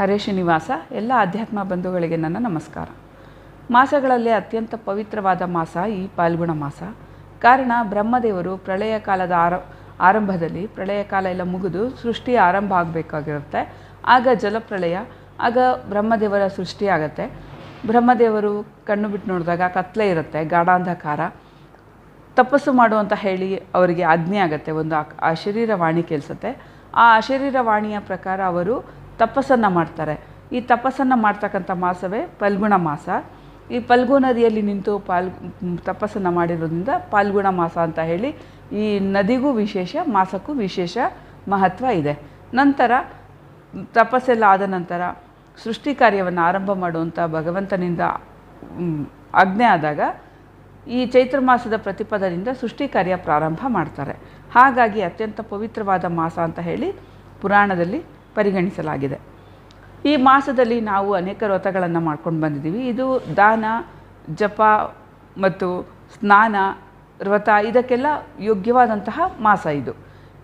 ಹರೇ ಶ್ರೀನಿವಾಸ ಎಲ್ಲ ಆಧ್ಯಾತ್ಮ ಬಂಧುಗಳಿಗೆ ನನ್ನ ನಮಸ್ಕಾರ. ಮಾಸಗಳಲ್ಲಿ ಅತ್ಯಂತ ಪವಿತ್ರವಾದ ಮಾಸ ಈ ಪಾಲ್ಗುಣ ಮಾಸ. ಕಾರಣ ಬ್ರಹ್ಮದೇವರು ಪ್ರಳಯ ಕಾಲದ ಆರ, ಆರಂಭದಲ್ಲಿ ಪ್ರಳಯ ಕಾಲ ಎಲ್ಲ ಮುಗಿದು ಸೃಷ್ಟಿ ಆರಂಭ ಆಗಬೇಕಾಗಿರುತ್ತೆ. ಆಗ ಜಲಪ್ರಳಯ, ಆಗ ಬ್ರಹ್ಮದೇವರ ಸೃಷ್ಟಿ ಆಗತ್ತೆ. ಬ್ರಹ್ಮದೇವರು ಕಣ್ಣು ಬಿಟ್ಟು ನೋಡಿದಾಗ ಕತ್ಲೆ ಇರುತ್ತೆ, ಗಾಢಾಂಧಕಾರ. ತಪಸ್ಸು ಮಾಡು ಅಂತ ಹೇಳಿ ಅವರಿಗೆ ಆಜ್ಞೆ ಆಗುತ್ತೆ, ಒಂದು ಆ ಶರೀರವಾಣಿ ಕೇಳಿಸುತ್ತೆ. ಆ ಶರೀರವಾಣಿಯ ಪ್ರಕಾರ ಅವರು ತಪಸ್ಸನ್ನು ಮಾಡ್ತಾರೆ. ಈ ತಪಸ್ಸನ್ನು ಮಾಡ್ತಕ್ಕಂಥ ಮಾಸವೇ ಫಲ್ಗುಣ ಮಾಸ. ಈ ಫಲ್ಗು ನದಿಯಲ್ಲಿ ನಿಂತು ಪಾಲ್ ತಪಸ್ಸನ್ನು ಮಾಡಿರೋದ್ರಿಂದ ಪಾಲ್ಗುಣ ಮಾಸ ಅಂತ ಹೇಳಿ ಈ ನದಿಗೂ ವಿಶೇಷ, ಮಾಸಕ್ಕೂ ವಿಶೇಷ ಮಹತ್ವ ಇದೆ. ನಂತರ ತಪಸ್ಸೆಲ್ಲ ಆದ ನಂತರ ಸೃಷ್ಟಿ ಕಾರ್ಯವನ್ನು ಆರಂಭ ಮಾಡುವಂಥ ಭಗವಂತನಿಂದ ಆಜ್ಞೆ ಆದಾಗ ಈ ಚೈತ್ರ ಮಾಸದ ಪ್ರತಿಪದದಿಂದ ಸೃಷ್ಟಿ ಕಾರ್ಯ ಪ್ರಾರಂಭ ಮಾಡ್ತಾರೆ. ಹಾಗಾಗಿ ಅತ್ಯಂತ ಪವಿತ್ರವಾದ ಮಾಸ ಅಂತ ಹೇಳಿ ಪುರಾಣದಲ್ಲಿ ಪರಿಗಣಿಸಲಾಗಿದೆ. ಈ ಮಾಸದಲ್ಲಿ ನಾವು ಅನೇಕ ವ್ರತಗಳನ್ನು ಮಾಡ್ಕೊಂಡು ಬಂದಿದ್ದೀವಿ. ಇದು ದಾನ, ಜಪ ಮತ್ತು ಸ್ನಾನ, ವ್ರತ ಇದಕ್ಕೆಲ್ಲ ಯೋಗ್ಯವಾದಂತಹ ಮಾಸ ಇದು.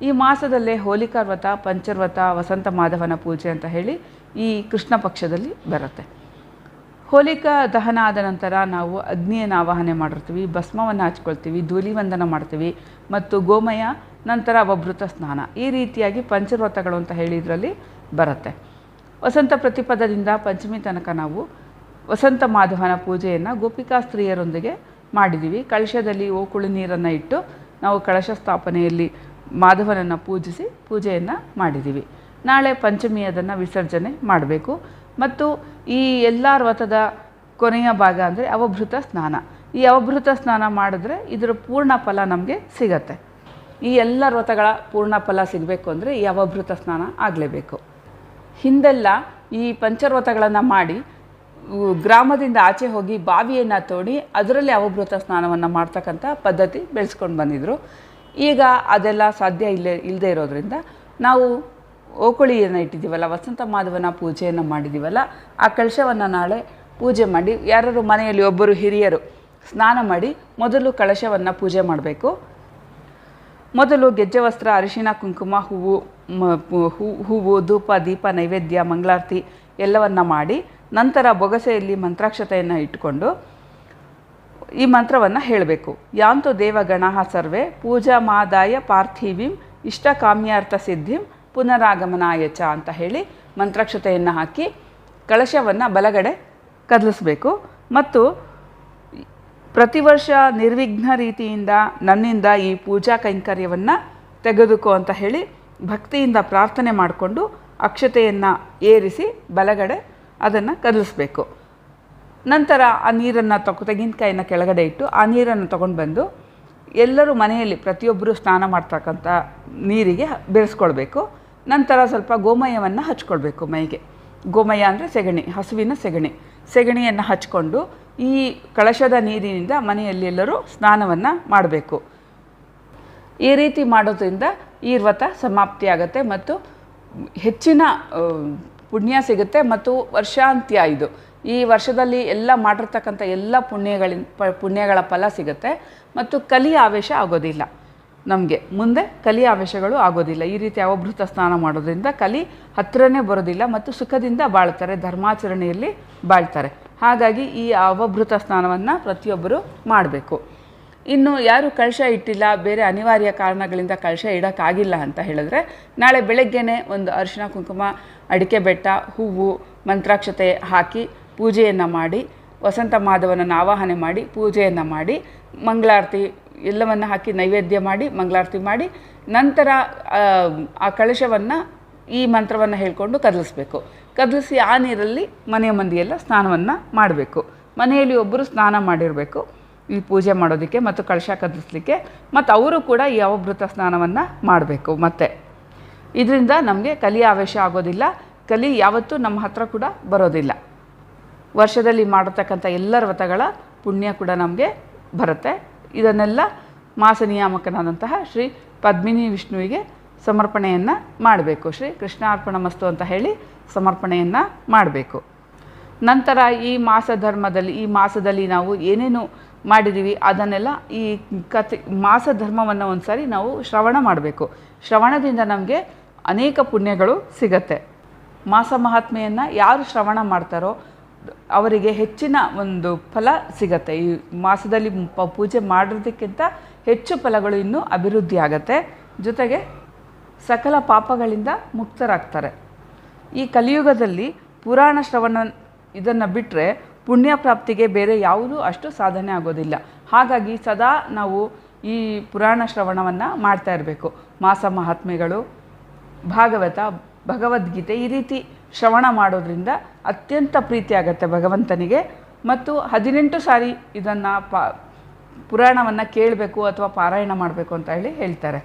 ಈ ಮಾಸದಲ್ಲೇ ಹೋಲಿಕಾ ವ್ರತ ಪಂಚವ್ರತ ವಸಂತ ಮಾಧವನ ಪೂಜೆ ಅಂತ ಹೇಳಿ ಈ ಕೃಷ್ಣ ಪಕ್ಷದಲ್ಲಿ ಬರುತ್ತೆ. ಹೋಲಿಕಾ ದಹನ ಆದ ನಂತರ ನಾವು ಅಗ್ನಿಯನ್ನು ಆವಾಹನೆ ಮಾಡಿರ್ತೀವಿ, ಭಸ್ಮವನ್ನು ಹಚ್ಕೊಳ್ತೀವಿ, ಧೂಲಿವಂದನ ಮಾಡ್ತೀವಿ ಮತ್ತು ಗೋಮಯ ನಂತರ ಅವಭೃತ ಸ್ನಾನ. ಈ ರೀತಿಯಾಗಿ ಪಂಚವ್ರತಗಳು ಅಂತ ಹೇಳಿದ್ರಲ್ಲಿ ಬರುತ್ತೆ. ವಸಂತ ಪ್ರತಿಪದದಿಂದ ಪಂಚಮಿ ತನಕ ನಾವು ವಸಂತ ಮಾಧವನ ಪೂಜೆಯನ್ನು ಗೋಪಿಕಾ ಸ್ತ್ರೀಯರೊಂದಿಗೆ ಮಾಡಿದ್ದೀವಿ ಕಳಶದಲ್ಲಿ ಓಕುಳು ನೀರನ್ನು ಇಟ್ಟು ನಾವು ಕಳಶ ಸ್ಥಾಪನೆಯಲ್ಲಿ ಮಾಧವನನ್ನು ಪೂಜಿಸಿ ಪೂಜೆಯನ್ನು ಮಾಡಿದ್ದೀವಿ ನಾಳೆ ಪಂಚಮಿ ಅದನ್ನು ವಿಸರ್ಜನೆ ಮಾಡಬೇಕು. ಮತ್ತು ಈ ಎಲ್ಲ ವ್ರತದ ಕೊನೆಯ ಭಾಗ ಅಂದರೆ ಅವಭೃತ ಸ್ನಾನ. ಈ ಅವಭೃತ ಸ್ನಾನ ಮಾಡಿದ್ರೆ ಇದರ ಪೂರ್ಣ ಫಲ ನಮಗೆ ಸಿಗತ್ತೆ. ಈ ಎಲ್ಲ ವ್ರತಗಳ ಪೂರ್ಣ ಫಲ ಸಿಗಬೇಕು ಅಂದರೆ ಈ ಅವಭೃತ ಸ್ನಾನ ಆಗಲೇಬೇಕು. ಹಿಂದೆಲ್ಲ ಈ ಪಂಚರ್ವತಗಳನ್ನು ಮಾಡಿ ಗ್ರಾಮದಿಂದ ಆಚೆ ಹೋಗಿ ಬಾವಿಯನ್ನು ತೋಡಿ ಅದರಲ್ಲಿ ಅವಭೃತ ಸ್ನಾನವನ್ನು ಮಾಡ್ತಕ್ಕಂಥ ಪದ್ಧತಿ ಬೆಳೆಸ್ಕೊಂಡು ಬಂದಿದ್ದರು ಈಗ ಅದೆಲ್ಲ ಸಾಧ್ಯ ಇಲ್ಲೇ ಇಲ್ಲದೆ ಇರೋದ್ರಿಂದ ನಾವು ಓಕುಳಿಯನ್ನು ಇಟ್ಟಿದ್ದೀವಲ್ಲ, ವಸಂತ ಮಾಧವನ ಪೂಜೆಯನ್ನು ಮಾಡಿದ್ದೀವಲ್ಲ, ಆ ಕಳಶವನ್ನು ನಾಳೆ ಪೂಜೆ ಮಾಡಿ ಯಾರು ಮನೆಯಲ್ಲಿ ಒಬ್ಬರು ಹಿರಿಯರು ಸ್ನಾನ ಮಾಡಿ ಮೊದಲು ಕಳಶವನ್ನು ಪೂಜೆ ಮಾಡಬೇಕು. ಮೊದಲು ಗೆಜ್ಜೆ ವಸ್ತ್ರ, ಅರಿಶಿನ, ಕುಂಕುಮ, ಹೂವು ಹೂವು, ಧೂಪ, ದೀಪ, ನೈವೇದ್ಯ, ಮಂಗಳಾರತಿ ಎಲ್ಲವನ್ನು ಮಾಡಿ ನಂತರ ಬೊಗಸೆಯಲ್ಲಿ ಮಂತ್ರಾಕ್ಷತೆಯನ್ನು ಇಟ್ಟುಕೊಂಡು ಈ ಮಂತ್ರವನ್ನು ಹೇಳಬೇಕು. ಯಾಂತು ದೇವಗಣಃ ಸರ್ವೇ ಪೂಜಾ ಮಾದಾಯ ಪಾರ್ಥಿವಿಂ ಇಷ್ಟ ಕಾಮ್ಯಾರ್ಥ ಸಿದ್ಧಿಂ ಚ ಅಂತ ಹೇಳಿ ಮಂತ್ರಾಕ್ಷತೆಯನ್ನು ಹಾಕಿ ಕಳಶವನ್ನು ಬಲಗಡೆ ಕದಲಿಸಬೇಕು. ಮತ್ತು ಪ್ರತಿ ವರ್ಷ ನಿರ್ವಿಘ್ನ ರೀತಿಯಿಂದ ನನ್ನಿಂದ ಈ ಪೂಜಾ ಕೈಂಕರ್ಯವನ್ನು ತೆಗೆದುಕೋ ಅಂತ ಹೇಳಿ ಭಕ್ತಿಯಿಂದ ಪ್ರಾರ್ಥನೆ ಮಾಡಿಕೊಂಡು ಅಕ್ಷತೆಯನ್ನು ಏರಿಸಿ ಬಲಗಡೆ ಅದನ್ನು ಕದಲಿಸ್ಬೇಕು. ನಂತರ ಆ ನೀರನ್ನು ತಗೊ ತೆಂಗಿನಕಾಯಿನ ಕೆಳಗಡೆ ಇಟ್ಟು ಆ ನೀರನ್ನು ತಗೊಂಡು ಬಂದು ಎಲ್ಲರೂ ಮನೆಯಲ್ಲಿ ಪ್ರತಿಯೊಬ್ಬರು ಸ್ನಾನ ಮಾಡ್ತಕ್ಕಂಥ ನೀರಿಗೆ ಬೆರೆಸ್ಕೊಳ್ಬೇಕು. ನಂತರ ಸ್ವಲ್ಪ ಗೋಮಯವನ್ನು ಹಚ್ಕೊಳ್ಬೇಕು ಮೈಗೆ. ಗೋಮಯ ಅಂದರೆ ಸೆಗಣಿ, ಹಸುವಿನ ಸೆಗಣಿ. ಸೆಗಣಿಯನ್ನು ಹಚ್ಕೊಂಡು ಈ ಕಳಶದ ನೀರಿನಿಂದ ಮನೆಯಲ್ಲಿ ಎಲ್ಲರೂ ಸ್ನಾನವನ್ನು ಮಾಡಬೇಕು. ಈ ರೀತಿ ಮಾಡೋದ್ರಿಂದ ಈ ವ್ರತ ಸಮಾಪ್ತಿಯಾಗತ್ತೆ ಮತ್ತು ಹೆಚ್ಚಿನ ಪುಣ್ಯ ಸಿಗುತ್ತೆ ಮತ್ತು ವರ್ಷಾಂತ್ಯ ಇದು ಈ ವರ್ಷದಲ್ಲಿ ಎಲ್ಲ ಮಾಡಿರ್ತಕ್ಕಂಥ ಎಲ್ಲ ಪುಣ್ಯಗಳಿನ, ಪ, ಪುಣ್ಯಗಳ ಫಲ ಸಿಗುತ್ತೆ ಮತ್ತು ಕಲಿ ಆವೇಶ ಆಗೋದಿಲ್ಲ. ನಮಗೆ. ಮುಂದೆ ಕಲಿ ಆವೇಶಗಳು ಆಗೋದಿಲ್ಲ. ಈ ರೀತಿ ಅವಭೃತ ಸ್ನಾನ ಮಾಡೋದ್ರಿಂದ ಕಲಿ ಹತ್ತಿರನೇ ಬರೋದಿಲ್ಲ ಮತ್ತು ಸುಖದಿಂದ ಬಾಳ್ತಾರೆ, ಧರ್ಮಾಚರಣೆಯಲ್ಲಿ ಬಾಳ್ತಾರೆ. ಹಾಗಾಗಿ ಈ ಅವಭೃತ ಸ್ನಾನವನ್ನು ಪ್ರತಿಯೊಬ್ಬರು ಮಾಡಬೇಕು. ಇನ್ನು ಯಾರು ಕಳಶ ಇಟ್ಟಿಲ್ಲ, ಬೇರೆ ಅನಿವಾರ್ಯ ಕಾರಣಗಳಿಂದ ಕಳಶ ಇಡೋಕ್ಕಾಗಿಲ್ಲ ಅಂತ ಹೇಳಿದ್ರೆ, ನಾಳೆ ಬೆಳಗ್ಗೆನೇ ಒಂದು ಅರಿಶಿನ ಕುಂಕುಮ, ಅಡಿಕೆ ಬೆಟ್ಟ, ಹೂವು, ಮಂತ್ರಾಕ್ಷತೆ ಹಾಕಿ ಪೂಜೆಯನ್ನು ಮಾಡಿ, ವಸಂತ ಮಾಧವನನ್ನು ಆವಾಹನೆ ಮಾಡಿ ಪೂಜೆಯನ್ನು ಮಾಡಿ, ಮಂಗಳಾರತಿ ಎಲ್ಲವನ್ನು ಹಾಕಿ ನೈವೇದ್ಯ ಮಾಡಿ ಮಂಗಳಾರತಿ ಮಾಡಿ ನಂತರ ಆ, ಕಳಶವನ್ನು ಈ ಮಂತ್ರವನ್ನು ಹೇಳಿಕೊಂಡು ಕದಲಿಸ್ಬೇಕು. ಕದಲಿಸಿ ಆ ನೀರಲ್ಲಿ ಮನೆಯ ಮಂದಿಯೆಲ್ಲ ಸ್ನಾನವನ್ನು ಮಾಡಬೇಕು. ಮನೆಯಲ್ಲಿ ಒಬ್ಬರು ಸ್ನಾನ ಮಾಡಿರಬೇಕು. ಈ ಪೂಜೆ ಮಾಡೋದಕ್ಕೆ ಮತ್ತು ಕಳಶ ಕದಲಿಸ್ಲಿಕ್ಕೆ. ಮತ್ತು ಅವರು ಕೂಡ ಈ ಅವಭೃತ ಸ್ನಾನವನ್ನು ಮಾಡಬೇಕು ಮತ್ತೆ. ಇದರಿಂದ ನಮಗೆ ಕಲಿ ಆವೇಶ ಆಗೋದಿಲ್ಲ. ಕಲಿ ಯಾವತ್ತೂ ನಮ್ಮ ಹತ್ರ ಕೂಡ ಬರೋದಿಲ್ಲ. ವರ್ಷದಲ್ಲಿ ಮಾಡತಕ್ಕಂಥ ಎಲ್ಲ ವ್ರತಗಳ ಪುಣ್ಯ ಕೂಡ ನಮಗೆ ಬರುತ್ತೆ. ಇದನ್ನೆಲ್ಲ ಮಾಸ ನಿಯಾಮಕನಾದಂತಹ ಶ್ರೀ ಪದ್ಮಿನಿ ವಿಷ್ಣುವಿಗೆ ಸಮರ್ಪಣೆಯನ್ನು ಮಾಡಬೇಕು. ಶ್ರೀ ಕೃಷ್ಣಾರ್ಪಣ ಮಸ್ತು ಅಂತ ಹೇಳಿ ಸಮರ್ಪಣೆಯನ್ನು ಮಾಡಬೇಕು. ನಂತರ ಈ ಮಾಸ ಧರ್ಮದಲ್ಲಿ, ಈ ಮಾಸದಲ್ಲಿ ನಾವು ಏನೇನು ಮಾಡಿದ್ದೀವಿ ಅದನ್ನೆಲ್ಲ ಈ ಕತೆ ಮಾಸ ಧರ್ಮವನ್ನು ಒಂದು ಸಾರಿ ನಾವು ಶ್ರವಣ ಮಾಡಬೇಕು. ಶ್ರವಣದಿಂದ ನಮಗೆ ಅನೇಕ ಪುಣ್ಯಗಳು ಸಿಗತ್ತೆ. ಮಾಸ ಮಹಾತ್ಮೆಯನ್ನು ಯಾರು ಶ್ರವಣ ಮಾಡ್ತಾರೋ ಅವರಿಗೆ ಹೆಚ್ಚಿನ ಒಂದು ಫಲ ಸಿಗತ್ತೆ. ಈ ಮಾಸದಲ್ಲಿ ಪೂಜೆ ಮಾಡೋದಕ್ಕಿಂತ ಹೆಚ್ಚು ಫಲಗಳು ಇನ್ನೂ ಅಭಿವೃದ್ಧಿ ಆಗತ್ತೆ. ಜೊತೆಗೆ ಸಕಲ ಪಾಪಗಳಿಂದ ಮುಕ್ತರಾಗ್ತಾರೆ. ಈ ಕಲಿಯುಗದಲ್ಲಿ ಪುರಾಣ ಶ್ರವಣ ಇದನ್ನು ಬಿಟ್ಟರೆ ಪುಣ್ಯ ಪ್ರಾಪ್ತಿಗೆ ಬೇರೆ ಯಾವುದೂ ಅಷ್ಟು ಸಾಧನೆ ಆಗೋದಿಲ್ಲ. ಹಾಗಾಗಿ ಸದಾ ನಾವು ಈ ಪುರಾಣ ಶ್ರವಣವನ್ನು ಮಾಡ್ತಾ ಇರಬೇಕು. ಮಾಸ ಮಹಾತ್ಮೆಗಳು, ಭಾಗವತ, ಭಗವದ್ಗೀತೆ ಈ ರೀತಿ ಶ್ರವಣ ಮಾಡೋದ್ರಿಂದ ಅತ್ಯಂತ ಪ್ರೀತಿ ಆಗುತ್ತೆ ಭಗವಂತನಿಗೆ. ಮತ್ತು ಹದಿನೆಂಟು ಸಾರಿ ಇದನ್ನು ಪಾ, ಪುರಾಣವನ್ನು ಕೇಳಬೇಕು ಅಥವಾ ಪಾರಾಯಣ ಮಾಡಬೇಕು ಅಂತ ಹೇಳಿ ಹೇಳ್ತಾರೆ.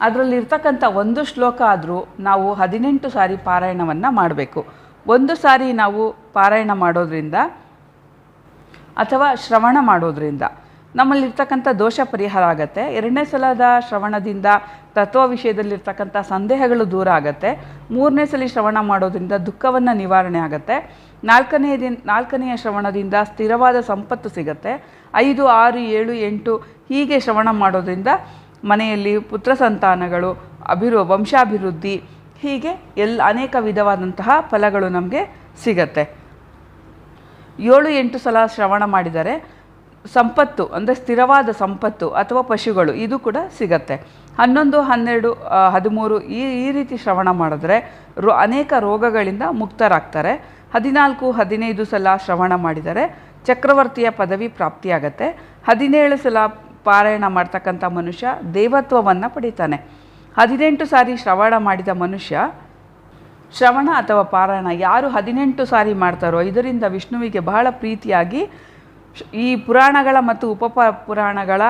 ಅದರಲ್ಲಿರ್ತಕ್ಕಂಥ ಒಂದು ಶ್ಲೋಕ ಆದರೂ ನಾವು ಹದಿನೆಂಟು ಸಾರಿ ಪಾರಾಯಣವನ್ನು ಮಾಡಬೇಕು. ಒಂದು ಸಾರಿ ನಾವು ಪಾರಾಯಣ ಮಾಡೋದ್ರಿಂದ ಅಥವಾ ಶ್ರವಣ ಮಾಡೋದ್ರಿಂದ ನಮ್ಮಲ್ಲಿರ್ತಕ್ಕಂಥ ದೋಷ ಪರಿಹಾರ ಆಗುತ್ತೆ. ಎರಡನೇ ಸಲದ ಶ್ರವಣದಿಂದ ತತ್ವ ವಿಷಯದಲ್ಲಿರ್ತಕ್ಕಂಥ ಸಂದೇಹಗಳು ದೂರ ಆಗುತ್ತೆ. ಮೂರನೇ ಸಲ ಶ್ರವಣ ಮಾಡೋದ್ರಿಂದ ದುಃಖವನ್ನು ನಿವಾರಣೆ ಆಗುತ್ತೆ. ನಾಲ್ಕನೆಯ ದಿನ, ನಾಲ್ಕನೆಯ ಶ್ರವಣದಿಂದ ಸ್ಥಿರವಾದ ಸಂಪತ್ತು ಸಿಗುತ್ತೆ. ಐದು, ಆರು, ಏಳು, ಎಂಟು ಹೀಗೆ ಶ್ರವಣ ಮಾಡೋದ್ರಿಂದ ಮನೆಯಲ್ಲಿ ಪುತ್ರ ಸಂತಾನಗಳು, ಅಭಿರು, ವಂಶಾಭಿವೃದ್ಧಿ ಹೀಗೆ ಎಲ್, ಅನೇಕ ವಿಧವಾದಂತಹ ಫಲಗಳು ನಮಗೆ ಸಿಗತ್ತೆ. ಏಳು, ಎಂಟು ಸಲ ಶ್ರವಣ ಮಾಡಿದರೆ ಸಂಪತ್ತು, ಅಂದರೆ ಸ್ಥಿರವಾದ ಸಂಪತ್ತು ಅಥವಾ ಪಶುಗಳು, ಇದು ಕೂಡ ಸಿಗತ್ತೆ. ಹನ್ನೊಂದು, ಹನ್ನೆರಡು ಹದಿಮೂರು ಈ ಈ ರೀತಿ ಶ್ರವಣ ಮಾಡಿದ್ರೆ ರೋ, ಅನೇಕ ರೋಗಗಳಿಂದ ಮುಕ್ತರಾಗ್ತಾರೆ. ಹದಿನಾಲ್ಕು, ಹದಿನೈದು ಸಲ ಶ್ರವಣ ಮಾಡಿದರೆ ಚಕ್ರವರ್ತಿಯ ಪದವಿ ಪ್ರಾಪ್ತಿಯಾಗತ್ತೆ. ಹದಿನೇಳು ಸಲ ಪಾರಾಯಣ ಮಾಡ್ತಕ್ಕಂಥ ಮನುಷ್ಯ ದೇವತ್ವವನ್ನು ಪಡಿತಾನೆ. ಹದಿನೆಂಟು ಸಾರಿ ಶ್ರವಣ ಮಾಡಿದ ಮನುಷ್ಯ ಶ್ರವಣ ಅಥವಾ ಪಾರಾಯಣ ಯಾರು ಹದಿನೆಂಟು ಸಾರಿ ಮಾಡ್ತಾರೋ, ಇದರಿಂದ ವಿಷ್ಣುವಿಗೆ ಬಹಳ ಪ್ರೀತಿಯಾಗಿ ಈ ಪುರಾಣಗಳ ಮತ್ತು ಉಪ ಪುರಾಣಗಳ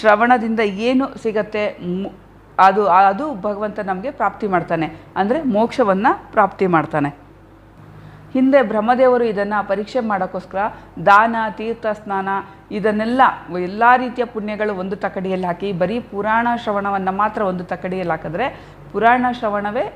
ಶ್ರವಣದಿಂದ ಏನು ಸಿಗತ್ತೆ ಅದು ಅದು ಭಗವಂತ ನಮಗೆ ಪ್ರಾಪ್ತಿ ಮಾಡ್ತಾನೆ. ಅಂದರೆ ಮೋಕ್ಷವನ್ನು ಪ್ರಾಪ್ತಿ ಮಾಡ್ತಾನೆ. ಹಿಂದೆ ಬ್ರಹ್ಮದೇವರು ಇದನ್ನು ಪರೀಕ್ಷೆ ಮಾಡೋಕ್ಕೋಸ್ಕರ ದಾನ, ತೀರ್ಥ, ಸ್ನಾನ ಇದನ್ನೆಲ್ಲ ಎಲ್ಲ ರೀತಿಯ ಪುಣ್ಯಗಳು ಒಂದು ತಕ್ಕಡಿಯಲ್ಲಿ ಹಾಕಿ ಬರೀ ಪುರಾಣ ಶ್ರವಣವನ್ನು ಮಾತ್ರ ಒಂದು ತಕ್ಕಡಿಯಲ್ಲಿ ಹಾಕಿದ್ರೆ ಪುರಾಣ ಶ್ರವಣವೇ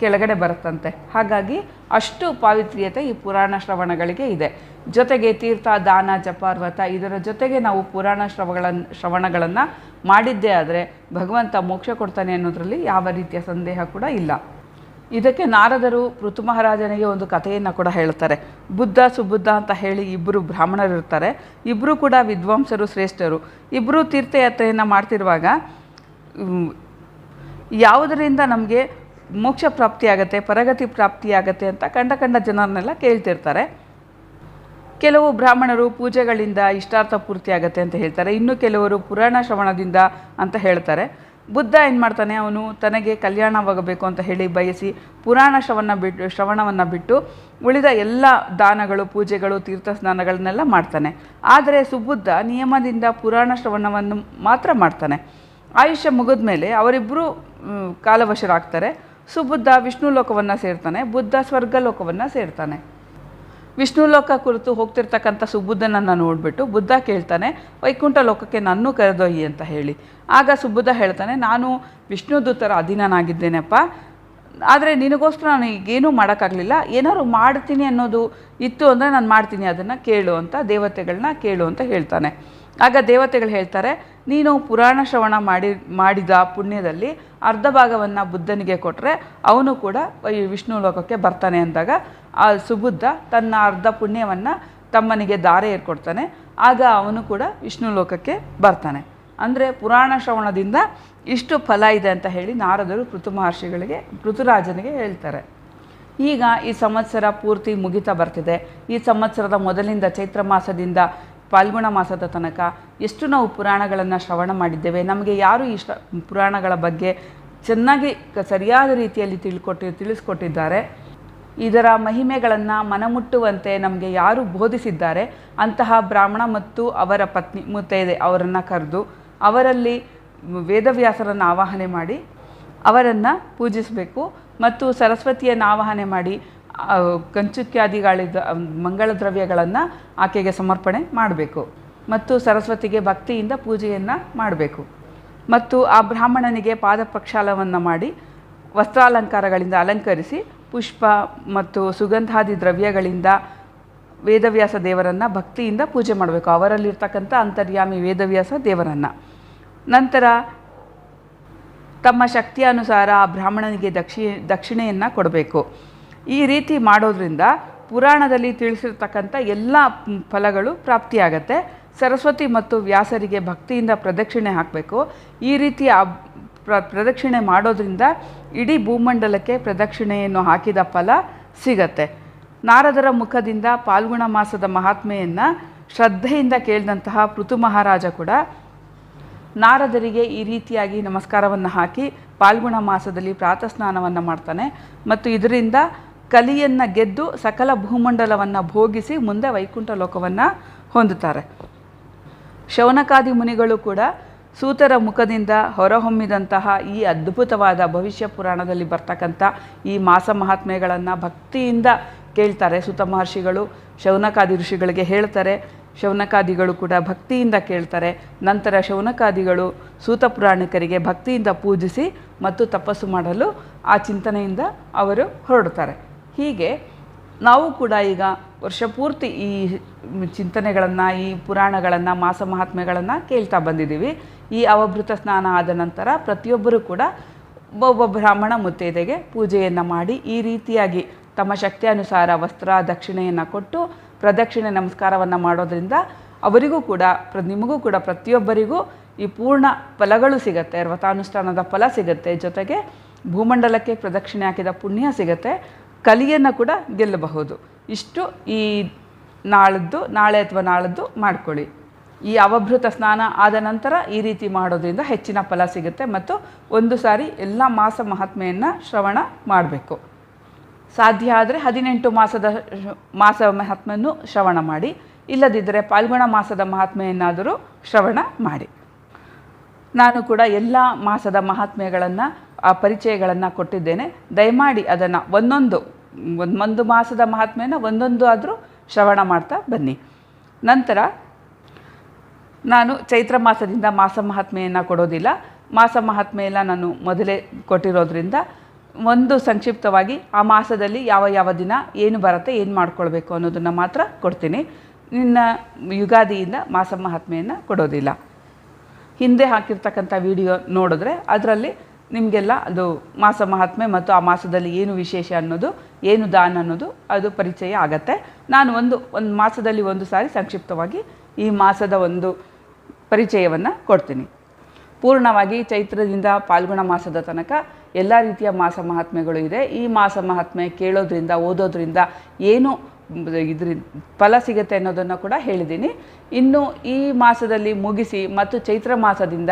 ಕೆಳಗಡೆ ಬರುತ್ತಂತೆ. ಹಾಗಾಗಿ ಅಷ್ಟು ಪಾವಿತ್ರ್ಯತೆ ಈ ಪುರಾಣ ಶ್ರವಣಗಳಿಗೆ ಇದೆ. ಜೊತೆಗೆ ತೀರ್ಥ, ದಾನ ಜಪಾರ್ವತ ಇದರ ಜೊತೆಗೆ ನಾವು ಪುರಾಣ ಶ್ರವಗಳನ್ನು ಶ್ರವಣಗಳನ್ನು ಮಾಡಿದ್ದೇ ಆದರೆ ಭಗವಂತ ಮೋಕ್ಷ ಕೊಡ್ತಾನೆ ಅನ್ನೋದರಲ್ಲಿ ಯಾವ ರೀತಿಯ ಸಂದೇಹ ಕೂಡ ಇಲ್ಲ. ಇದಕ್ಕೆ ನಾರದರು ಪೃಥು ಮಹಾರಾಜನಿಗೆ ಒಂದು ಕಥೆಯನ್ನು ಕೂಡ ಹೇಳ್ತಾರೆ. ಬುದ್ಧ, ಸುಬುದ್ಧ ಅಂತ ಹೇಳಿ ಇಬ್ಬರು ಬ್ರಾಹ್ಮಣರು ಇರ್ತಾರೆ. ಇಬ್ಬರು ಕೂಡ ವಿದ್ವಾಂಸರು ಶ್ರೇಷ್ಠರು. ಇಬ್ಬರು ತೀರ್ಥಯಾತ್ರೆಯನ್ನು ಮಾಡ್ತಿರುವಾಗ ಯಾವುದರಿಂದ ನಮಗೆ ಮೋಕ್ಷ ಪ್ರಾಪ್ತಿಯಾಗತ್ತೆ ಪರಗತಿ ಪ್ರಾಪ್ತಿಯಾಗತ್ತೆ ಅಂತ ಕಂಡ ಕಂಡ ಜನರನ್ನೆಲ್ಲ ಕೇಳ್ತಿರ್ತಾರೆ. ಕೆಲವು ಬ್ರಾಹ್ಮಣರು ಪೂಜೆಗಳಿಂದ ಇಷ್ಟಾರ್ಥ ಪೂರ್ತಿ ಆಗತ್ತೆ ಅಂತ ಹೇಳ್ತಾರೆ. ಇನ್ನು ಕೆಲವರು ಪುರಾಣ ಶ್ರವಣದಿಂದ ಅಂತ ಹೇಳ್ತಾರೆ. ಬುದ್ಧ ಏನು ಮಾಡ್ತಾನೆ, ಅವನು ತನಗೆ ಕಲ್ಯಾಣವಾಗಬೇಕು ಅಂತ ಹೇಳಿ ಬಯಸಿ ಪುರಾಣ ಶ್ರವಣ ಬಿಟ್ಟು ಶ್ರವಣವನ್ನು ಬಿಟ್ಟು ಉಳಿದ ಎಲ್ಲ ದಾನಗಳು, ಪೂಜೆಗಳು ತೀರ್ಥ ಸ್ನಾನಗಳನ್ನೆಲ್ಲ ಮಾಡ್ತಾನೆ. ಆದರೆ ಸುಬುದ್ಧ ನಿಯಮದಿಂದ ಪುರಾಣ ಶ್ರವಣವನ್ನು ಮಾತ್ರ ಮಾಡ್ತಾನೆ. ಆಯುಷ್ಯ ಮುಗಿದ ಮೇಲೆ ಅವರಿಬ್ಬರು ಕಾಲವಶರಾಗ್ತಾರೆ. ಸುಬುದ್ಧ ವಿಷ್ಣು ಲೋಕವನ್ನು ಸೇರ್ತಾನೆ, ಬುದ್ಧ ಸ್ವರ್ಗ ಲೋಕವನ್ನು ಸೇರ್ತಾನೆ. ವಿಷ್ಣು ಲೋಕ ಕುರಿತು ಹೋಗ್ತಿರ್ತಕ್ಕಂಥ ಸುಬುದ್ಧನನ್ನು ನೋಡಿಬಿಟ್ಟು ಬುದ್ಧ ಕೇಳ್ತಾನೆ, ವೈಕುಂಠ ಲೋಕಕ್ಕೆ ನನ್ನೂ ಕರೆದೊಯ್ಯಿ ಅಂತ ಹೇಳಿ. ಆಗ ಸುಬುದ್ಧ ಹೇಳ್ತಾನೆ, ನಾನು ವಿಷ್ಣು ದೂತರ ಅಧೀನನಾಗಿದ್ದೇನೆಪ್ಪ. ಆದರೆ ನಿನಗೋಸ್ಕರ ನಾನು ಈಗೇನೂ ಮಾಡೋಕ್ಕಾಗಲಿಲ್ಲ. ಏನಾದ್ರು ಮಾಡ್ತೀನಿ ಅನ್ನೋದು ಇತ್ತು ಅಂದರೆ ನಾನು ಮಾಡ್ತೀನಿ, ಅದನ್ನು ಕೇಳು ಅಂತ ದೇವತೆಗಳನ್ನ ಕೇಳು ಅಂತ ಹೇಳ್ತಾನೆ. ಆಗ ದೇವತೆಗಳು ಹೇಳ್ತಾರೆ, ನೀನು ಪುರಾಣ ಶ್ರವಣ ಮಾಡಿ, ಮಾಡಿದ ಪುಣ್ಯದಲ್ಲಿ ಅರ್ಧ ಭಾಗವನ್ನು ಬುದ್ಧನಿಗೆ ಕೊಟ್ಟರೆ ಅವನು ಕೂಡ ಈ ವಿಷ್ಣು ಲೋಕಕ್ಕೆ ಬರ್ತಾನೆ ಅಂದಾಗ ಆ ಸುಬುದ್ಧ ತನ್ನ ಅರ್ಧ ಪುಣ್ಯವನ್ನು ತಮ್ಮನಿಗೆ ದಾರೆ ಏರ್ಕೊಡ್ತಾನೆ. ಆಗ ಅವನು ಕೂಡ ವಿಷ್ಣು ಲೋಕಕ್ಕೆ ಬರ್ತಾನೆ. ಅಂದರೆ ಪುರಾಣ ಶ್ರವಣದಿಂದ ಇಷ್ಟು ಫಲ ಇದೆ ಅಂತ ಹೇಳಿ ನಾರದರು ಪೃಥು ಮಹರ್ಷಿಗಳಿಗೆ ಪೃಥುರಾಜನಿಗೆ ಹೇಳ್ತಾರೆ. ಈಗ ಈ ಸಂವತ್ಸರ ಪೂರ್ತಿ ಮುಗಿತಾ ಬರ್ತಿದೆ. ಈ ಸಂವತ್ಸರದ ಮೊದಲಿಂದ ಚೈತ್ರ ಮಾಸದಿಂದ ಫಾಲ್ಗುಣ ಮಾಸದ ತನಕ ಎಷ್ಟು ನಾವು ಪುರಾಣಗಳನ್ನು ಶ್ರವಣ ಮಾಡಿದ್ದೇವೆ, ನಮಗೆ ಯಾರು ಈ ಪುರಾಣಗಳ ಬಗ್ಗೆ ಚೆನ್ನಾಗಿ ಸರಿಯಾದ ರೀತಿಯಲ್ಲಿ ತಿಳ್ಕೊಟ್ಟಿ, ತಿಳಿಸ್ಕೊಟ್ಟಿದ್ದಾರೆ. ಇದರ ಮಹಿಮೆಗಳನ್ನು ಮನಮುಟ್ಟುವಂತೆ ನಮಗೆ ಯಾರು ಬೋಧಿಸಿದ್ದಾರೆ, ಅಂತಹ ಬ್ರಾಹ್ಮಣ ಮತ್ತು ಅವರ ಪತ್ನಿ ಮುತ್ತೈದೆ ಅವರನ್ನು ಕರೆದು ಅವರಲ್ಲಿ ವೇದವ್ಯಾಸರನ್ನು ಆವಾಹನೆ ಮಾಡಿ ಅವರನ್ನು ಪೂಜಿಸಬೇಕು ಮತ್ತು ಸರಸ್ವತಿಯನ್ನು ಆವಾಹನೆ ಮಾಡಿ ಆ, ಕಂಚುಕ್ಯಾದಿಗಳಿದ ಮಂಗಳ ದ್ರವ್ಯಗಳನ್ನು ಆಕೆಗೆ ಸಮರ್ಪಣೆ ಮಾಡಬೇಕು. ಮತ್ತು ಸರಸ್ವತಿಗೆ ಭಕ್ತಿಯಿಂದ ಪೂಜೆಯನ್ನು ಮಾಡಬೇಕು. ಮತ್ತು ಆ ಬ್ರಾಹ್ಮಣನಿಗೆ ಪಾದ ಪ್ರಕ್ಷಾಲವನ್ನು ಮಾಡಿ ವಸ್ತ್ರಾಲಂಕಾರಗಳಿಂದ ಅಲಂಕರಿಸಿ ಪುಷ್ಪ ಮತ್ತು ಸುಗಂಧಾದಿ ದ್ರವ್ಯಗಳಿಂದ ವೇದವ್ಯಾಸ ದೇವರನ್ನು ಭಕ್ತಿಯಿಂದ ಪೂಜೆ ಮಾಡಬೇಕು. ಅವರಲ್ಲಿರ್ತಕ್ಕಂಥ ಅಂತರ್ಯಾಮಿ ವೇದವ್ಯಾಸ ದೇವರನ್ನು. ನಂತರ ತಮ್ಮ ಶಕ್ತಿಯ ಅನುಸಾರ ಆ ಬ್ರಾಹ್ಮಣನಿಗೆ ದಕ್ಷಿ ದಕ್ಷಿಣೆಯನ್ನು ಕೊಡಬೇಕು. ಈ ರೀತಿ ಮಾಡೋದ್ರಿಂದ ಪುರಾಣದಲ್ಲಿ ತಿಳಿಸಿರ್ತಕ್ಕಂಥ ಎಲ್ಲ ಫಲಗಳು ಪ್ರಾಪ್ತಿಯಾಗತ್ತೆ. ಸರಸ್ವತಿ ಮತ್ತು ವ್ಯಾಸರಿಗೆ ಭಕ್ತಿಯಿಂದ ಪ್ರದಕ್ಷಿಣೆ ಹಾಕಬೇಕು. ಈ ರೀತಿ ಪ್ರ ಪ್ರದಕ್ಷಿಣೆ ಮಾಡೋದ್ರಿಂದ ಇಡೀ ಭೂಮಂಡಲಕ್ಕೆ ಪ್ರದಕ್ಷಿಣೆಯನ್ನು ಹಾಕಿದ ಫಲ ಸಿಗತ್ತೆ. ನಾರದರ ಮುಖದಿಂದ ಪಾಲ್ಗುಣ ಮಾಸದ ಮಹಾತ್ಮೆಯನ್ನು ಶ್ರದ್ಧೆಯಿಂದ ಕೇಳಿದಂತಹ ಪೃಥು ಮಹಾರಾಜ ಕೂಡ ನಾರದರಿಗೆ ಈ ರೀತಿಯಾಗಿ ನಮಸ್ಕಾರವನ್ನು ಹಾಕಿ ಪಾಲ್ಗುಣ ಮಾಸದಲ್ಲಿ ಪ್ರಾತಃ ಸ್ನಾನವನ್ನು ಮಾಡ್ತಾನೆ. ಮತ್ತು ಇದರಿಂದ ಕಲಿಯನ್ನು ಗೆದ್ದು ಸಕಲ ಭೂಮಂಡಲವನ್ನು ಭೋಗಿಸಿ ಮುಂದೆ ವೈಕುಂಠ ಲೋಕವನ್ನು ಹೊಂದುತ್ತಾರೆ. ಶೌನಕಾದಿ ಮುನಿಗಳು ಕೂಡ ಸೂತರ ಮುಖದಿಂದ ಹೊರಹೊಮ್ಮಿದಂತಹ ಈ ಅದ್ಭುತವಾದ ಭವಿಷ್ಯ ಪುರಾಣದಲ್ಲಿ ಬರ್ತಕ್ಕಂಥ ಈ ಮಾಸ ಮಹಾತ್ಮೆಗಳನ್ನು ಭಕ್ತಿಯಿಂದ ಕೇಳ್ತಾರೆ ಸುತ ಮಹರ್ಷಿಗಳು. ಶೌನಕಾದಿ ಋಷಿಗಳಿಗೆ ಹೇಳ್ತಾರೆ, ಶೌನಕಾದಿಗಳು ಕೂಡ ಭಕ್ತಿಯಿಂದ ಕೇಳ್ತಾರೆ. ನಂತರ ಶೌನಕಾದಿಗಳು ಸೂತ ಪುರಾಣಿಕರಿಗೆ ಭಕ್ತಿಯಿಂದ ಪೂಜಿಸಿ ಮತ್ತು ತಪಸ್ಸು ಮಾಡಲು ಆ ಚಿಂತನೆಯಿಂದ ಅವರು ಹೊರಡ್ತಾರೆ ಹೀಗೆ ನಾವು ಕೂಡ ಈಗ ವರ್ಷಪೂರ್ತಿ ಈ ಚಿಂತನೆಗಳನ್ನು, ಈ ಪುರಾಣಗಳನ್ನು, ಮಾಸ ಮಹಾತ್ಮೆಗಳನ್ನು ಕೇಳ್ತಾ ಬಂದಿದ್ದೀವಿ. ಈ ಅವಭೃತ ಸ್ನಾನ ಆದ ನಂತರ ಪ್ರತಿಯೊಬ್ಬರೂ ಕೂಡ ಒಬ್ಬ ಬ್ರಾಹ್ಮಣ ಮುತ್ತೈದೆಗೆ ಪೂಜೆಯನ್ನು ಮಾಡಿ ಈ ರೀತಿಯಾಗಿ ತಮ್ಮ ಶಕ್ತಿಯನುಸಾರ ವಸ್ತ್ರ ದಕ್ಷಿಣೆಯನ್ನು ಕೊಟ್ಟು ಪ್ರದಕ್ಷಿಣೆ ನಮಸ್ಕಾರವನ್ನು ಮಾಡೋದರಿಂದ ಅವರಿಗೂ ಕೂಡ ಪ್ರ, ನಿಮಗೂ ಕೂಡ ಪ್ರತಿಯೊಬ್ಬರಿಗೂ ಈ ಪೂರ್ಣ ಫಲಗಳು ಸಿಗುತ್ತೆ. ವ್ರತಾನುಷ್ಠಾನದ ಫಲ ಸಿಗುತ್ತೆ. ಜೊತೆಗೆ ಭೂಮಂಡಲಕ್ಕೆ ಪ್ರದಕ್ಷಿಣೆ ಹಾಕಿದ ಪುಣ್ಯ ಸಿಗತ್ತೆ. ಕಲಿಯನ್ನು ಕೂಡ ಗೆಲ್ಲಬಹುದು. ಇಷ್ಟು ಈ ನಾಳದ್ದು, ನಾಳೆ ಅಥವಾ ನಾಳದ್ದು ಮಾಡ್ಕೊಳ್ಳಿ. ಈ ಅವಭೃತ ಸ್ನಾನ ಆದ ನಂತರ ಈ ರೀತಿ ಮಾಡೋದ್ರಿಂದ ಹೆಚ್ಚಿನ ಫಲ ಸಿಗುತ್ತೆ ಮತ್ತು ಒಂದು ಸಾರಿ ಎಲ್ಲ ಮಾಸ ಮಹಾತ್ಮೆಯನ್ನು ಶ್ರವಣ ಮಾಡಬೇಕು. ಸಾಧ್ಯ ಆದರೆ ಹದಿನೆಂಟು ಮಾಸದ ಮಾಸ ಮಹಾತ್ಮೆಯನ್ನು ಶ್ರವಣ ಮಾಡಿ. ಇಲ್ಲದಿದ್ದರೆ ಪಾಲ್ಗುಣ ಮಾಸದ ಮಹಾತ್ಮೆಯನ್ನಾದರೂ ಶ್ರವಣ ಮಾಡಿ. ನಾನು ಕೂಡ ಎಲ್ಲ ಮಾಸದ ಮಹಾತ್ಮೆಗಳನ್ನು ಆ ಪರಿಚಯಗಳನ್ನು ಕೊಟ್ಟಿದ್ದೇನೆ. ದಯಮಾಡಿ ಅದನ್ನು ಒಂದೊಂದು ಒಂದೊಂದು ಮಾಸದ ಮಹಾತ್ಮೆಯನ್ನು ಒಂದೊಂದು ಆದರೂ ಶ್ರವಣ ಮಾಡ್ತಾ ಬನ್ನಿ. ನಂತರ ನಾನು ಚೈತ್ರ ಮಾಸದಿಂದ ಮಾಸ ಮಹಾತ್ಮೆಯನ್ನು ಕೊಡೋದಿಲ್ಲ. ಮಾಸ ಮಹಾತ್ಮೆಯೆಲ್ಲ ನಾನು ಮೊದಲೇ ಕೊಟ್ಟಿರೋದ್ರಿಂದ ಒಂದು ಸಂಕ್ಷಿಪ್ತವಾಗಿ ಆ ಮಾಸದಲ್ಲಿ ಯಾವ ಯಾವ ದಿನ ಏನು ಬರುತ್ತೆ, ಏನು ಮಾಡ್ಕೊಳ್ಬೇಕು ಅನ್ನೋದನ್ನು ಮಾತ್ರ ಕೊಡ್ತೀನಿ. ನಿನ್ನ ಯುಗಾದಿಯಿಂದ ಮಾಸ ಮಹಾತ್ಮೆಯನ್ನು ಕೊಡೋದಿಲ್ಲ. ಹಿಂದೆ ಹಾಕಿರ್ತಕ್ಕಂಥ ವಿಡಿಯೋ ನೋಡಿದ್ರೆ ಅದರಲ್ಲಿ ನಿಮಗೆಲ್ಲ ಅದು ಮಾಸ ಮಹಾತ್ಮೆ ಮತ್ತು ಆ ಮಾಸದಲ್ಲಿ ಏನು ವಿಶೇಷ ಅನ್ನೋದು, ಏನು ದಾನ ಅನ್ನೋದು, ಅದು ಪರಿಚಯ ಆಗತ್ತೆ. ನಾನು ಒಂದು ಒಂದು ಮಾಸದಲ್ಲಿ ಒಂದು ಸಾರಿ ಸಂಕ್ಷಿಪ್ತವಾಗಿ ಈ ಮಾಸದ ಒಂದು ಪರಿಚಯವನ್ನು ಕೊಡ್ತೀನಿ. ಪೂರ್ಣವಾಗಿ ಚೈತ್ರದಿಂದ ಪಾಲ್ಗುಣ ಮಾಸದ ತನಕ ಎಲ್ಲ ರೀತಿಯ ಮಾಸ ಮಹಾತ್ಮೆಗಳು ಇದೆ. ಈ ಮಾಸ ಮಹಾತ್ಮೆ ಕೇಳೋದ್ರಿಂದ, ಓದೋದ್ರಿಂದ ಏನು ಇದ್ರಿಂದ ಫಲ ಸಿಗುತ್ತೆ ಅನ್ನೋದನ್ನು ಕೂಡ ಹೇಳಿದ್ದೀನಿ. ಇನ್ನು ಈ ಮಾಸದಲ್ಲಿ ಮುಗಿಸಿ ಮತ್ತು ಚೈತ್ರ ಮಾಸದಿಂದ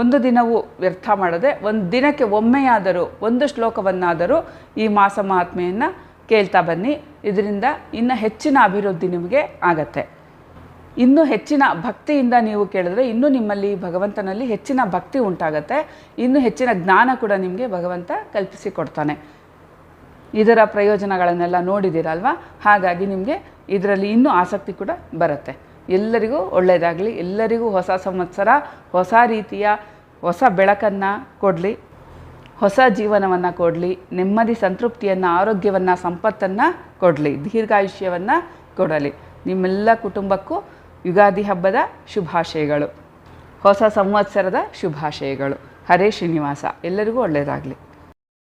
ಒಂದು ದಿನವೂ ವ್ಯರ್ಥ ಮಾಡದೆ, ಒಂದು ದಿನಕ್ಕೆ ಒಮ್ಮೆಯಾದರೂ, ಒಂದು ಶ್ಲೋಕವನ್ನಾದರೂ ಈ ಮಾಸ ಮಹಾತ್ಮೆಯನ್ನು ಕೇಳ್ತಾ ಬನ್ನಿ. ಇದರಿಂದ ಇನ್ನು ಹೆಚ್ಚಿನ ಅಭಿವೃದ್ಧಿ ನಿಮಗೆ ಆಗತ್ತೆ. ಇನ್ನೂ ಹೆಚ್ಚಿನ ಭಕ್ತಿಯಿಂದ ನೀವು ಕೇಳಿದ್ರೆ ಇನ್ನೂ ನಿಮ್ಮಲ್ಲಿ ಭಗವಂತನಲ್ಲಿ ಹೆಚ್ಚಿನ ಭಕ್ತಿ ಉಂಟಾಗತ್ತೆ. ಇನ್ನೂ ಹೆಚ್ಚಿನ ಜ್ಞಾನ ಕೂಡ ನಿಮಗೆ ಭಗವಂತ ಕಲ್ಪಿಸಿ ಕೊಡ್ತಾನೆ. ಇದರ ಪ್ರಯೋಜನಗಳನ್ನೆಲ್ಲ ನೋಡಿದ್ದೀರಲ್ವ? ಹಾಗಾಗಿ ನಿಮಗೆ ಇದರಲ್ಲಿ ಇನ್ನೂ ಆಸಕ್ತಿ ಕೂಡ ಬರುತ್ತೆ. ಎಲ್ಲರಿಗೂ ಒಳ್ಳೆಯದಾಗಲಿ. ಎಲ್ಲರಿಗೂ ಹೊಸ ಸಂವತ್ಸರ, ಹೊಸ ರೀತಿಯ ಹೊಸ ಬೆಳಕನ್ನು ಕೊಡಲಿ. ಹೊಸ ಜೀವನವನ್ನು ಕೊಡಲಿ. ನೆಮ್ಮದಿ, ಸಂತೃಪ್ತಿಯನ್ನು, ಆರೋಗ್ಯವನ್ನು, ಸಂಪತ್ತನ್ನು ಕೊಡಲಿ. ದೀರ್ಘಾಯುಷ್ಯವನ್ನು ಕೊಡಲಿ. ನಿಮ್ಮೆಲ್ಲ ಕುಟುಂಬಕ್ಕೂ ಯುಗಾದಿ ಹಬ್ಬದ ಶುಭಾಶಯಗಳು. ಹೊಸ ಸಂವತ್ಸರದ ಶುಭಾಶಯಗಳು. ಹರೇ ಶ್ರೀನಿವಾಸ. ಎಲ್ಲರಿಗೂ ಒಳ್ಳೆಯದಾಗಲಿ.